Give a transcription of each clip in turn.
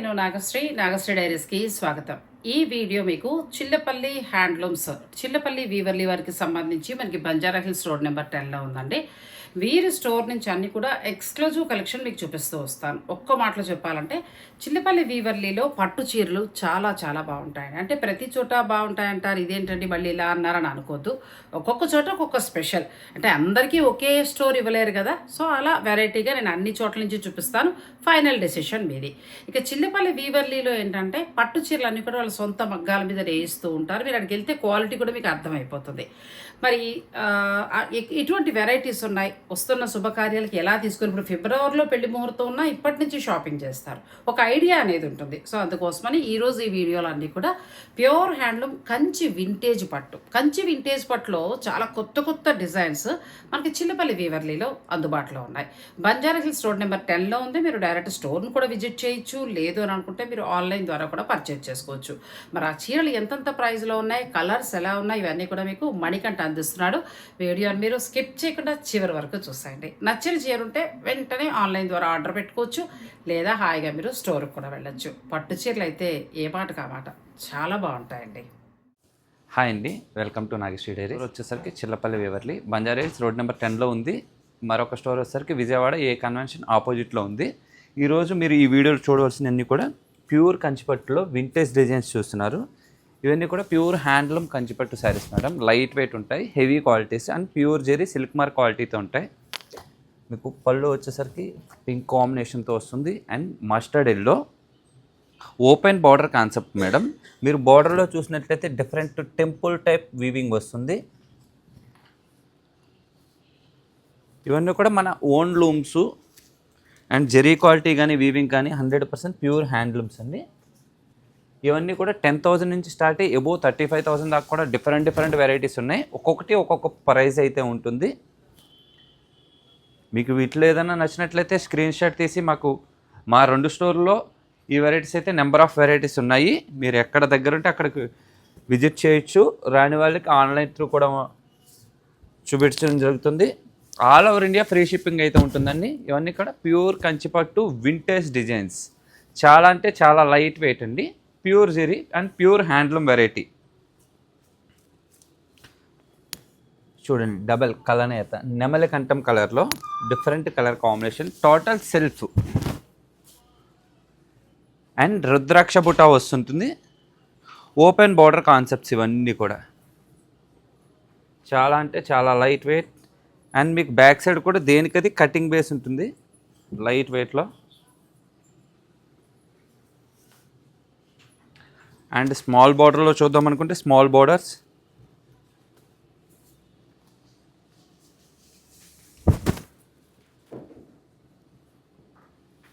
నేను నాగశ్రీ నాగశ్రీ డైరీస్కి స్వాగతం. ఈ వీడియో మీకు చిల్లపల్లి హ్యాండ్లూమ్స్ చిల్లపల్లి వీవర్లీ వారికి సంబంధించి మనకి బంజారా హిల్స్ రోడ్ నెంబర్ టెన్లో ఉందండి. వీరి స్టోర్ నుంచి అన్ని కూడా ఎక్స్క్లూజివ్ కలెక్షన్ మీకు చూపిస్తూ వస్తాను. ఒక్క మాటలో చెప్పాలంటే చిల్లపల్లి వీవర్లీలో పట్టు చీరలు చాలా చాలా బాగుంటాయి అంటే ప్రతి చోట బాగుంటాయి అంటారు. ఇదేంటండి మళ్ళీ ఇలా అన్నారని అనుకోవద్దు ఒక్కొక్క చోట ఒక్కొక్క స్పెషల్. అంటే అందరికీ ఒకే స్టోర్ ఇవ్వలేరు కదా. సో అలా వెరైటీగా నేను అన్ని చోట్ల నుంచి చూపిస్తాను. ఫైనల్ డెసిషన్ మీది. ఇక చిల్లపల్లి వీవర్లీలో ఏంటంటే పట్టు చీరలు అన్ని కూడా వాళ్ళ సొంత మగ్గాల మీద వేయిస్తూ ఉంటారు. మీరు అక్కడికి వెళ్తే క్వాలిటీ కూడా మీకు అర్థమైపోతుంది. మరి ఇటువంటి వెరైటీస్ ఉన్నాయి? వస్తున్న శుభకార్యాలకి ఎలా తీసుకుని ఇప్పుడు ఫిబ్రవరిలో పెళ్ళి ముహూర్తం ఉన్నా ఇప్పటి నుంచి షాపింగ్ చేస్తారు. ఒక ఐడియా అనేది ఉంటుంది. సో అందుకోసమని ఈరోజు ఈ వీడియోలు అన్నీ కూడా ప్యూర్ హ్యాండ్లూమ్ కంచి వింటేజ్ పట్టు. కంచి వింటేజ్ పట్టులో చాలా కొత్త కొత్త డిజైన్స్ మనకి చిల్లపల్లి వీవర్లీలో అందుబాటులో ఉన్నాయి. బంజారా హిల్స్ రోడ్ నెంబర్ టెన్లో ఉంది. మీరు డైరెక్ట్ స్టోర్ను కూడా విజిట్ చేయొచ్చు. లేదు అని అనుకుంటే మీరు ఆన్లైన్ ద్వారా కూడా పర్చేజ్ చేసుకోవచ్చు. మరి ఆ చీరలు ఎంతెంత ప్రైస్లో ఉన్నాయి? కలర్స్ ఎలా ఉన్నాయి? ఇవన్నీ కూడా మీకు మణికంఠ అందిస్తున్నాడు. వీడియోని మీరు స్కిప్ చేయకుండా చివరి వరకు చూసేయండి. నచ్చిన చీర ఉంటే వెంటనే ఆన్లైన్ ద్వారా ఆర్డర్ పెట్టుకోవచ్చు. లేదా హాయిగా మీరు స్టోర్కి కూడా వెళ్ళచ్చు. పట్టు చీరలు అయితే ఏ మాట కామాట. చాలా బాగుంటాయండి. హాయ్ అండి. వెల్కమ్ టు నాగేశ్వరి డైరీ వచ్చేసరికి చిల్లపల్లి వేవర్లి. బంజారేస్ రోడ్ నెంబర్ టెన్లో ఉంది. మరొక స్టోర్ వచ్చేసరికి విజయవాడ ఏ కన్వెన్షన్ ఆపోజిట్లో ఉంది. ఈరోజు మీరు ఈ వీడియోలో చూడవలసినవన్నీ కూడా ప్యూర్ కంచిపట్టులో వింటేజ్ డిజైన్స్ చూస్తున్నారు. ఇవన్నీ కూడా ప్యూర్ హ్యాండ్లూమ్ కంచిపట్టు శారీస్ మేడం. లైట్ వెయిట్ ఉంటాయి heavy qualities and pure zari silk mark క్వాలిటీతో ఉంటాయి. మీకు పళ్ళు వచ్చేసరికి పింక్ కాంబినేషన్తో వస్తుంది and mustard yellow. Open border concept madam. మీరు బార్డర్లో చూసినట్లయితే డిఫరెంట్ టెంపుల్ టైప్ వీవింగ్ వస్తుంది. ఇవన్నీ కూడా మన own looms and zari quality కానీ వీవింగ్ కానీ హండ్రెడ్ పర్సెంట్ ప్యూర్ హ్యాండ్లూమ్స్ అండి. ఇవన్నీ కూడా టెన్ థౌసండ్ నుంచి స్టార్ట్ అయ్యి ఎబో థర్టీ ఫైవ్ థౌసండ్ దాకా కూడా డిఫరెంట్ డిఫరెంట్ వెరైటీస్ ఉన్నాయి. ఒక్కొక్కటి ఒక్కొక్క ప్రైస్ అయితే ఉంటుంది. మీకు వీటిలో ఏదైనా నచ్చినట్లయితే స్క్రీన్ షాట్ తీసి మాకు మా రెండు స్టోర్లో ఈ వెరైటీస్ అయితే నెంబర్ ఆఫ్ వెరైటీస్ ఉన్నాయి. మీరు ఎక్కడ దగ్గర ఉంటే అక్కడికి విజిట్ చేయొచ్చు. రాని వాళ్ళకి ఆన్లైన్ త్రూ కూడా చూపించడం జరుగుతుంది. All over India free shipping అయితే ఉంటుందండి. ఇవన్నీ కూడా ప్యూర్ కంచిపట్టు వింటేజ్ డిజైన్స్ చాలా అంటే చాలా లైట్ వెయిట్ అండి. Pure zari and pure handloom variety. చూడండి డబల్ కలనేత నెమలి కంఠం కలర్లో different colour combination. Total self. And రుద్రాక్ష బుటా వస్తుంటుంది. ఓపెన్ బార్డర్ కాన్సెప్ట్స్ ఇవన్నీ కూడా. చాలా అంటే చాలా లైట్ వెయిట్. అండ్ మీకు బ్యాక్ సైడ్ కూడా దేనికది కటింగ్ బేస్ ఉంటుంది. లైట్ వెయిట్లో. అండ్ స్మాల్ బార్డర్లో చూద్దాం అనుకుంటే స్మాల్ బార్డర్స్.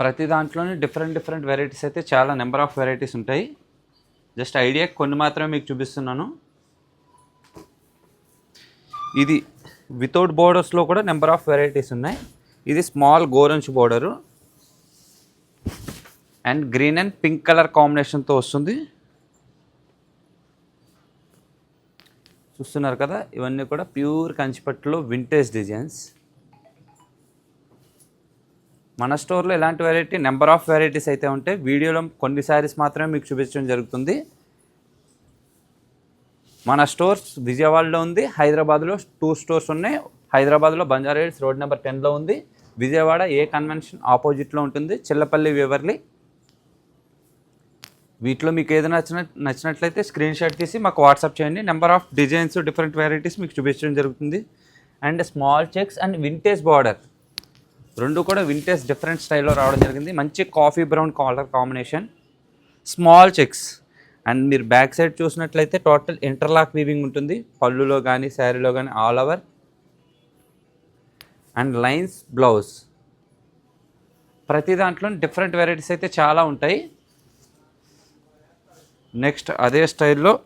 ప్రతి దాంట్లోనే డిఫరెంట్ డిఫరెంట్ వెరైటీస్ అయితే చాలా నెంబర్ ఆఫ్ వెరైటీస్ ఉంటాయి. జస్ట్ ఐడియా కొన్ని మాత్రమే మీకు చూపిస్తున్నాను. ఇది వితౌట్ బోర్డర్స్లో కూడా నెంబర్ ఆఫ్ వెరైటీస్ ఉన్నాయి. ఇది small orange border. And green and pink colour కాంబినేషన్తో వస్తుంది. చూస్తున్నారు కదా ఇవన్నీ కూడా ప్యూర్ కంచిపట్టులో వింటేజ్ డిజైన్స్ మన స్టోర్లో ఎలాంటి వెరైటీ నెంబర్ ఆఫ్ వెరైటీస్ అయితే ఉంటాయి వీడియోలో కొన్ని శారీస్ మాత్రమే మీకు చూపించడం జరుగుతుంది. మన స్టోర్స్ విజయవాడలో ఉంది హైదరాబాద్లో టూ స్టోర్స్ ఉన్నాయి. హైదరాబాద్లో బంజారా హిల్స్ రోడ్ నెంబర్ టెన్లో ఉంది. విజయవాడ ఏ కన్వెన్షన్ ఆపోజిట్లో ఉంటుంది? చిల్లపల్లి వివర్లి. వీటిలో మీకు ఏదైనా నచ్చిన నచ్చినట్లయితే స్క్రీన్ షాట్ తీసి మాకు వాట్సాప్ చేయండి. Number of designs different varieties మీకు చూపించడం జరుగుతుంది. And small checks and vintage border రెండు కూడా వింటేజ్ డిఫరెంట్ స్టైల్లో రావడం జరిగింది. మంచి coffee brown colour combination small checks and మీరు బ్యాక్ సైడ్ చూసినట్లయితే టోటల్ ఇంటర్లాక్ వీవింగ్ ఉంటుంది. పళ్ళులో కానీ శారీలో కానీ all over and lines blouse ప్రతి దాంట్లో డిఫరెంట్ వెరైటీస్ అయితే చాలా ఉంటాయి. నెక్స్ట్ అదే స్టైల్లో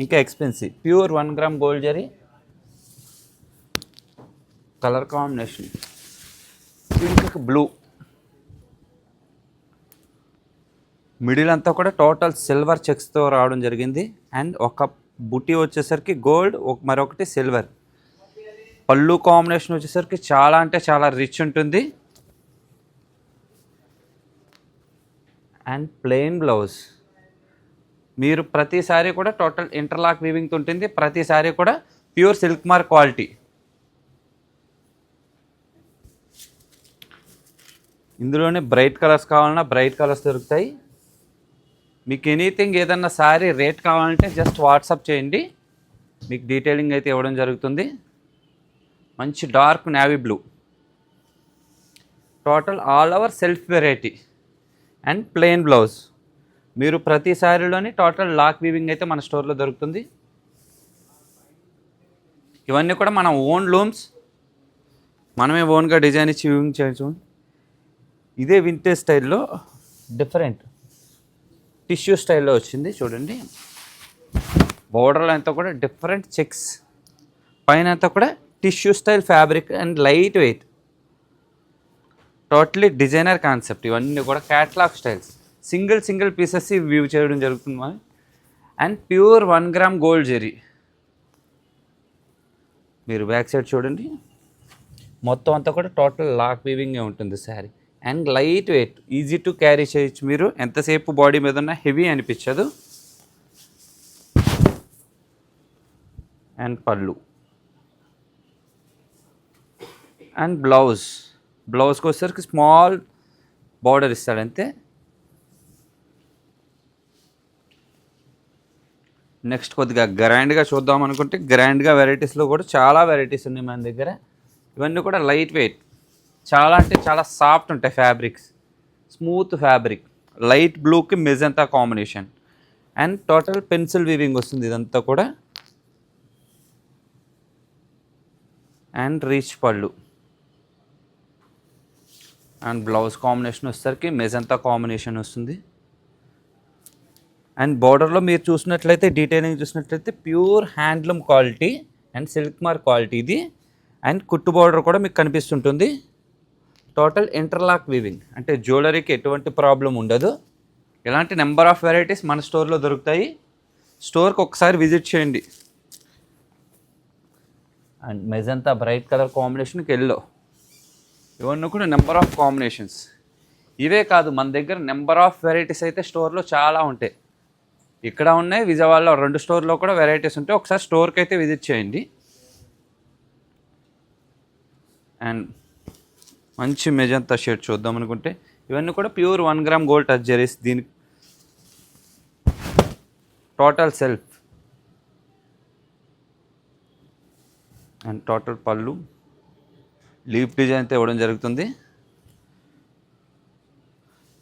ఇంకా expensive. Pure one gram gold zari. Colour combination. Pink blue. Middle అంతా కూడా టోటల్ సిల్వర్ చెక్స్తో రావడం జరిగింది. అండ్ ఒక బుట్టి వచ్చేసరికి గోల్డ్ మరొకటి సిల్వర్. పళ్ళు కాంబినేషన్ వచ్చేసరికి చాలా అంటే చాలా రిచ్ ఉంటుంది. And plain blouse. మీరు ప్రతిసారి కూడా టోటల్ ఇంటర్లాక్ వీవింగ్తో ఉంటుంది. ప్రతిసారి కూడా ప్యూర్ సిల్క్ మార్క్ క్వాలిటీ. ఇందులోనే బ్రైట్ కలర్స్ కావాలన్నా బ్రైట్ కలర్స్ దొరుకుతాయి. మీకు ఎనీథింగ్ ఏదన్నా సారీ రేట్ కావాలంటే జస్ట్ వాట్సాప్ చేయండి. మీకు డీటెయిలింగ్ అయితే ఇవ్వడం జరుగుతుంది. మంచి dark navy blue. Total all over self variety. And plain blouse. మీరు ప్రతి శారీలోని టోటల్ లాక్ వీవింగ్ అయితే మన స్టోర్లో దొరుకుతుంది. ఇవన్నీ కూడా మన ఓన్ లూమ్స్ మనమే ఓన్గా డిజైన్ ఇచ్చి వీవింగ్ చేయొచ్చు ఇదే వింటేజ్ స్టైల్లో డిఫరెంట్ టిష్యూ స్టైల్లో వచ్చింది చూడండి. బోర్డర్లో అంతా కూడా డిఫరెంట్ చెక్స్ పైన అంతా కూడా tissue style fabric and light weight totally designer concept ఇవన్నీ కూడా catalogue styles single single pieces view చేయడం జరుగుతుంది? మరి and pure one gram gold zari. మీరు బ్యాక్ సైడ్ చూడండి. మొత్తం అంతా కూడా టోటల్ లాక్ వీవింగే ఉంటుంది sari. And light weight easy to carry చేయొచ్చు మీరు. ఎంతసేపు బాడీ మీద ఉన్న హెవీ అనిపించదు. అండ్ పళ్ళు. And blouse. బ్లౌజ్కి వచ్చేసరికి స్మాల్ బార్డర్ ఇస్తాడంతే. నెక్స్ట్ కొద్దిగా గ్రాండ్గా చూద్దాం అనుకుంటే గ్రాండ్గా వెరైటీస్లో కూడా చాలా వెరైటీస్ ఉన్నాయి మన దగ్గర. ఇవన్నీ కూడా లైట్ వెయిట్. చాలా అంటే చాలా సాఫ్ట్ ఉంటాయి ఫ్యాబ్రిక్స్. Smooth fabric. లైట్ బ్లూకి magenta combination. And total pencil weaving వస్తుంది ఇదంతా కూడా. అండ్ రీచ్ పళ్ళు. అండ్ బ్లౌజ్ కాంబినేషన్ వచ్చేసరికి మెజంతా కాంబినేషన్ వస్తుంది. అండ్ బార్డర్లో మీరు చూసినట్లయితే డీటెయిలింగ్ చూసినట్లయితే pure handloom quality and silk mark quality ఇది. అండ్ కుట్టు బార్డర్ కూడా మీకు కనిపిస్తుంటుంది. టోటల్ ఇంటర్లాక్ వీవింగ్ అంటే జ్యువెలరీకి ఎటువంటి ప్రాబ్లం ఉండదు. ఇలాంటి నెంబర్ ఆఫ్ వెరైటీస్ మన స్టోర్లో దొరుకుతాయి. స్టోర్కి ఒకసారి విజిట్ చేయండి. అండ్ మెజంతా బ్రైట్ కలర్ కాంబినేషన్కి ఎల్లో ఇవన్నీ కూడా నెంబర్ ఆఫ్ కాంబినేషన్స్ ఇవే కాదు మన దగ్గర నెంబర్ ఆఫ్ వెరైటీస్ అయితే స్టోర్లో చాలా ఉంటాయి. ఇక్కడ ఉన్నాయి విజయవాడలో రెండు స్టోర్లో కూడా వెరైటీస్ ఉంటాయి. ఒకసారి స్టోర్కి అయితే విజిట్ చేయండి. అండ్ మంచి మెజంతా షేడ్ చూద్దాం అనుకుంటే. ఇవన్నీ కూడా pure one gram gold touch zaris దీనికి టోటల్ సెల్ఫ్ అండ్ టోటల్ పళ్ళు. లీఫ్ డిజైన్ అయితే ఇవ్వడం జరుగుతుంది.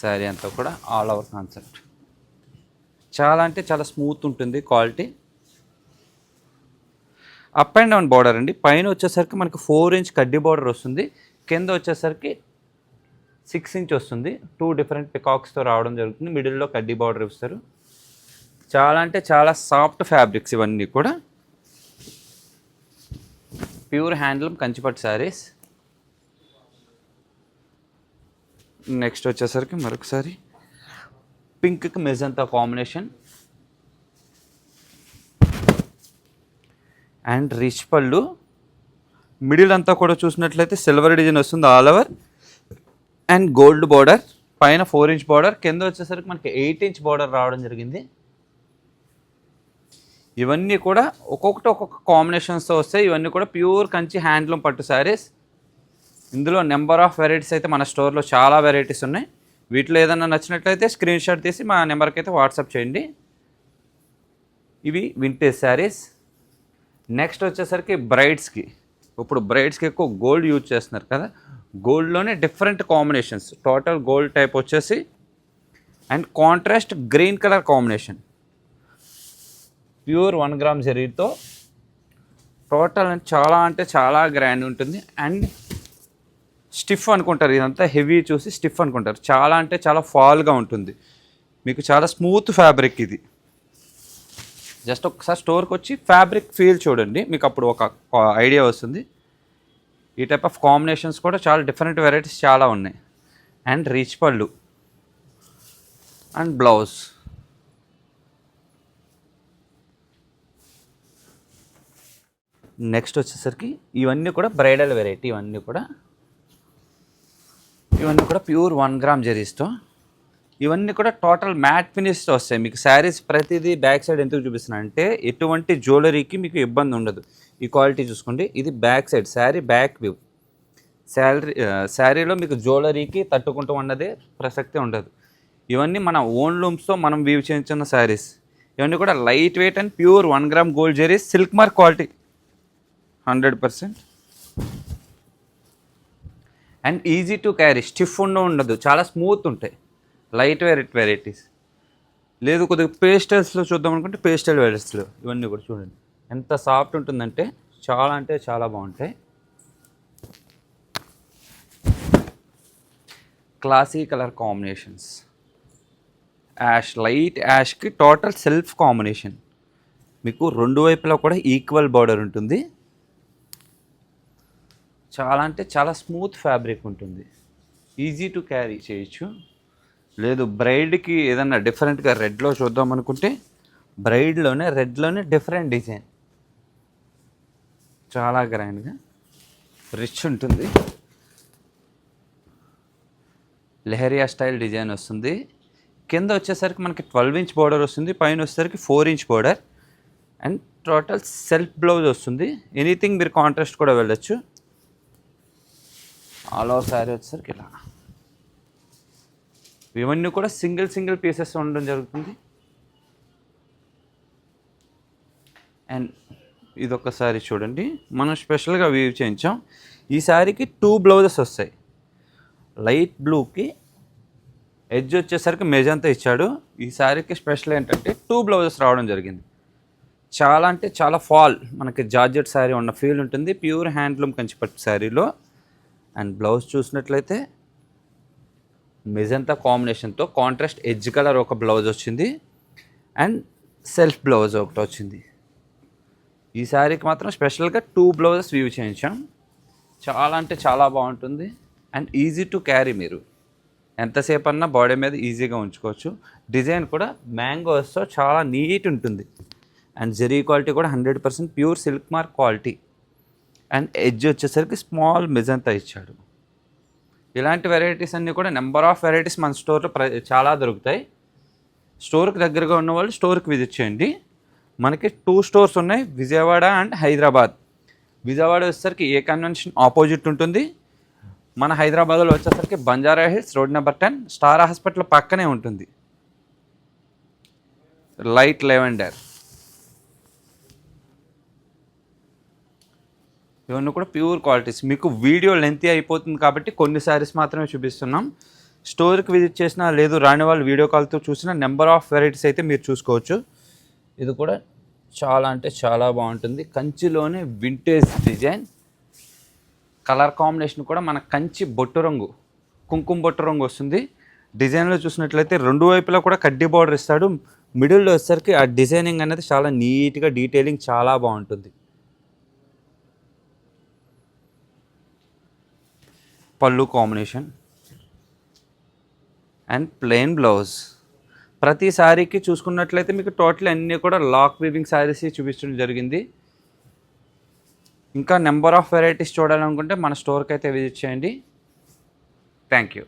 శారీ అంతా కూడా ఆల్ ఓవర్ కాన్సెప్ట్ చాలా అంటే చాలా స్మూత్ ఉంటుంది quality up and down border అండి. పైన వచ్చేసరికి మనకి ఫోర్ ఇంచ్ కడ్డీ బార్డర్ వస్తుంది. కింద వచ్చేసరికి సిక్స్ ఇంచ్ వస్తుంది. టూ డిఫరెంట్ పికాక్స్తో రావడం జరుగుతుంది. మిడిల్లో కడ్డీ బార్డర్ ఇస్తారు. చాలా అంటే చాలా సాఫ్ట్ ఫ్యాబ్రిక్స్ ఇవన్నీ కూడా. ప్యూర్ హ్యాండ్లూమ్ కంచిపట్టు శారీస్ నెక్స్ట్ వచ్చేసరికి మరొకసారి. పింక్కి మెజంతా కాంబినేషన్. అండ్ రిచ్ పళ్ళు. మిడిల్ అంతా కూడా చూసినట్లయితే సిల్వర్ డిజైన్ వస్తుంది all over. And gold border. పైన ఫోర్ ఇంచ్ బార్డర్. కింద వచ్చేసరికి మనకి ఎయిట్ ఇంచ్ బార్డర్ రావడం జరిగింది. ఇవన్నీ కూడా ఒక్కొక్కటి ఒక్కొక్క కాంబినేషన్స్తో వస్తాయి. ఇవన్నీ కూడా ప్యూర్ కంచి హ్యాండ్లూమ్ పట్టు శారీస్. ఇందులో నెంబర్ ఆఫ్ వెరైటీస్ అయితే మన స్టోర్లో చాలా వెరైటీస్ ఉన్నాయి. వీటిలో ఏదైనా నచ్చినట్లయితే స్క్రీన్ షాట్ తీసి మా నెంబర్కి అయితే వాట్సాప్ చేయండి. ఇవి వింటేజ్ శారీస్ నెక్స్ట్ వచ్చేసరికి బ్రైడ్స్కి ఇప్పుడు బ్రైడ్స్కి ఎక్కువ గోల్డ్ యూజ్ చేస్తున్నారు కదా. గోల్డ్లోనే different combinations total gold type వచ్చేసి and contrast green colour combination pure one gram జరీతో టోటల్ చాలా అంటే చాలా గ్రాండ్ ఉంటుంది. అండ్ స్టిఫ్ అనుకుంటారు. ఇదంతా హెవీ చూసి స్టిఫ్ అనుకుంటారు. చాలా అంటే చాలా ఫాల్గా ఉంటుంది. మీకు చాలా స్మూత్ ఫ్యాబ్రిక్ ఇది. జస్ట్ ఒకసారి స్టోర్కి వచ్చి ఫ్యాబ్రిక్ ఫీల్ చూడండి. మీకు అప్పుడు ఒక ఐడియా వస్తుంది. ఈ టైప్ ఆఫ్ కాంబినేషన్స్ కూడా చాలా డిఫరెంట్ వెరైటీస్ చాలా ఉన్నాయి. అండ్ రీచ్ పళ్ళు. And blouse. నెక్స్ట్ వచ్చేసరికి ఇవన్నీ కూడా బ్రైడల్ వెరైటీ ఇవన్నీ కూడా ఇవన్నీ కూడా ప్యూర్ వన్ గ్రామ్ జరీస్తో ఇవన్నీ కూడా టోటల్ మ్యాట్ ఫినిష్తో వస్తాయి. మీకు శారీస్ ప్రతిదీ బ్యాక్ సైడ్ ఎందుకు చూపిస్తున్నా అంటే ఎటువంటి జ్యువెలరీకి మీకు ఇబ్బంది ఉండదు. ఈ క్వాలిటీ చూసుకోండి. ఇది back side sari back view. Salary శారీలో మీకు జ్యువెలరీకి తట్టుకుంటూ ఉన్నదే ప్రసక్తి ఉండదు. ఇవన్నీ మన ఓన్ లూమ్స్తో మనం వీవ్ చేయించిన శారీస్. ఇవన్నీ కూడా light weight and pure one gram gold zaris silk mark quality. Hundred percent. And easy to carry. Stiff ఉండ ఉండదు. చాలా స్మూత్ ఉంటాయి. లైట్ వెరైట్ వెరైటీస్. లేదు కొద్దిగా పేస్టల్స్లో చూద్దాం అనుకుంటే పేస్టల్ వెరైటీస్లో ఇవన్నీ కూడా చూడండి. ఎంత సాఫ్ట్ ఉంటుందంటే చాలా అంటే చాలా బాగుంటాయి. Classy colour combinations. Ash light Yaskhi total self combination. మీకు రెండు వైపులా కూడా ఈక్వల్ బార్డర్ ఉంటుంది. చాలా అంటే చాలా స్మూత్ ఫ్యాబ్రిక్ ఉంటుంది. ఈజీ టు క్యారీ చేయొచ్చు. లేదు బ్రైడ్కి ఏదన్నా డిఫరెంట్గా రెడ్లో చూద్దాం అనుకుంటే బ్రైడ్లోనే రెడ్లోనే డిఫరెంట్ డిజైన్. చాలా గ్రాండ్గా. రిచ్ ఉంటుంది. లెహరియా స్టైల్ డిజైన్ వస్తుంది. కింద వచ్చేసరికి మనకి ట్వెల్వ్ ఇంచ్ బోర్డర్ వస్తుంది. పైన వచ్చేసరికి four inch border. And total self blouse వస్తుంది. ఎనీథింగ్ మీరు కాంట్రాస్ట్ కూడా వెళ్ళొచ్చు. ఆల్ ఓవర్ శారీ వచ్చేసరికి ఇలా. ఇవన్నీ కూడా సింగిల్ సింగిల్ పీసెస్ ఉండడం జరుగుతుంది. అండ్ ఇదొక శారీ చూడండి. మనం స్పెషల్గా వీవ్ చేయించాం. ఈ శారీకి టూ బ్లౌజెస్ వస్తాయి. లైట్ బ్లూకి ఎడ్జ్ వచ్చేసరికి మెజంతా ఇచ్చాడు. ఈ శారీకి స్పెషల్ ఏంటంటే టూ బ్లౌజెస్ రావడం జరిగింది. చాలా అంటే చాలా ఫాల్. మనకి జార్జెట్ శారీ ఉన్న ఫీల్ ఉంటుంది. ప్యూర్ హ్యాండ్లూమ్ కంచిపట్టు శారీలో. అండ్ బ్లౌజ్ చూసినట్లయితే మెజంతా కాంబినేషన్తో కాంట్రాస్ట్ ఎడ్జ్ కలర్ ఒక బ్లౌజ్ వచ్చింది అండ్ సెల్ఫ్ బ్లౌజ్ ఒకటి వచ్చింది. ఈ శారీకి మాత్రం స్పెషల్గా టూ బ్లౌజెస్ వ్యూ చేయించాం. చాలా అంటే చాలా బాగుంటుంది. అండ్ ఈజీ టు క్యారీ మీరు. ఎంతసేపు అన్నా బాడీ మీద ఈజీగా ఉంచుకోవచ్చు. డిజైన్ కూడా మ్యాంగోస్తో చాలా నీట్ ఉంటుంది. అండ్ జెరీ క్వాలిటీ కూడా hundred percent pure silk mark quality. And edge వచ్చేసరికి స్మాల్ మెజంతా ఇచ్చాడు. ఇలాంటి వెరైటీస్ అన్నీ కూడా నెంబర్ ఆఫ్ వెరైటీస్ మన స్టోర్లో ప్ర చాలా దొరుకుతాయి. స్టోర్కి దగ్గరగా ఉన్న వాళ్ళు స్టోర్కి విజిట్ చేయండి. మనకి టూ స్టోర్స్ ఉన్నాయి విజయవాడ అండ్ హైదరాబాద్. విజయవాడ వచ్చేసరికి ఏ కన్వెన్షన్ ఆపోజిట్ ఉంటుంది? మన హైదరాబాద్లో వచ్చేసరికి Banjara Hills road number ten Star Hospital పక్కనే ఉంటుంది. Light lavender. ఇవన్నీ కూడా ప్యూర్ క్వాలిటీస్. మీకు వీడియో లెంతీ అయిపోతుంది కాబట్టి కొన్ని శారీస్ మాత్రమే చూపిస్తున్నాం. స్టోర్కి విజిట్ చేసినా లేదు రాని వాళ్ళు వీడియో కాల్తో చూసిన నెంబర్ ఆఫ్ వెరైటీస్ అయితే మీరు చూసుకోవచ్చు. ఇది కూడా చాలా అంటే చాలా బాగుంటుంది. కంచిలోనే వింటేజ్ డిజైన్ కలర్ కాంబినేషన్ కూడా మన కంచి బొట్టు రంగు కుంకుమ బొట్టు రంగు వస్తుంది. డిజైన్లో చూసినట్లయితే రెండు వైపులా కూడా కడ్డీ బార్డర్ ఇస్తాడు. మిడిల్లో వచ్చేసరికి ఆ డిజైనింగ్ అనేది చాలా నీట్గా డీటెయిలింగ్ చాలా బాగుంటుంది. పళ్ళు కాంబినేషన్. And plain blouse. ప్రతి శారీకి చూసుకున్నట్లయితే మీకు టోటల్ అన్నీ కూడా లాక్ వీవింగ్ శారీస్ చూపించడం జరిగింది. ఇంకా నెంబర్ ఆఫ్ వెరైటీస్ చూడాలనుకుంటే మన స్టోర్కి అయితే విజిట్ చేయండి. Thank you